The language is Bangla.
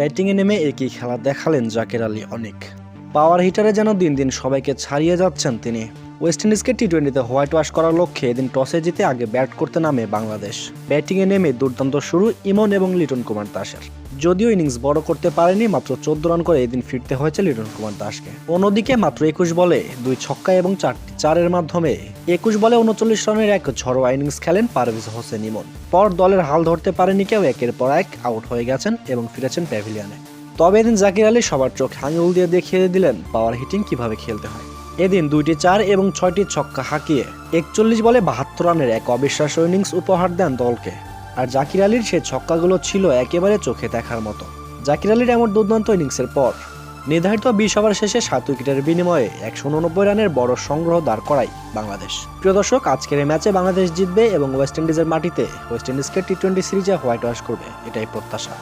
ব্যাটিংয়ে নেমে একই খেলা দেখালেন জাকের আলী অনেক। পাওয়ার হিটারে যেন দিন দিন সবাইকে ছাড়িয়ে যাচ্ছেন তিনি। ওয়েস্ট ইন্ডিজকে টি টোয়েন্টিতে হোয়াইট ওয়াশ করার লক্ষ্যে এদিন টসে জিতে আগে ব্যাট করতে নামে বাংলাদেশ। ব্যাটিংয়ে নেমে দুর্দান্ত শুরু ইমন এবং লিটন কুমার দাসের। যদিও ইনিংস বড় করতে পারেনি, মাত্র চোদ্দ রান করে এদিন ফিরতে হয়েছে লিটন কুমার দাসকে। অন্যদিকে মাত্র একুশ বলে দুই ছক্কা এবং চারটি চারের মাধ্যমে একুশ বলে উনচল্লিশ রানের এক ঝড়োয়া ইনিংস খেলেন পারভেজ হোসেন ইমন। পর দলের হাল ধরতে পারেনি কেউ, একের পর এক আউট হয়ে গেছেন এবং ফিরেছেন প্যাভিলিয়নে। তবে এদিন জাকির আলী সবার চোখ আঙুল দিয়ে দেখিয়ে দিলেন, পাওয়ার হিটিং কীভাবে খেলতে হয়। এদিন দুইটি চার এবং ছয়টি ছক্কা হাঁকিয়ে একচল্লিশ বলে বাহাত্তর রানের এক অবিশ্বাস্য ইনিংস উপহার দেন দলকে। আর জাকির আলীর সেই ছক্কাগুলো ছিল একেবারে চোখে দেখার মতো। জাকির আলীর এমন দুর্দান্ত ইনিংসের পর নির্ধারিত বিশ ওভার শেষে সাত উইকেটের বিনিময়ে একশো উননব্বই রানের বড় সংগ্রহ দাঁড় করায় বাংলাদেশ। প্রিয় দর্শক, আজকের এই ম্যাচে বাংলাদেশ জিতবে এবং ওয়েস্ট ইন্ডিজের মাটিতে ওয়েস্ট ইন্ডিজকে টি টোয়েন্টি সিরিজে হোয়াইট ওয়াশ করবে, এটাই প্রত্যাশা।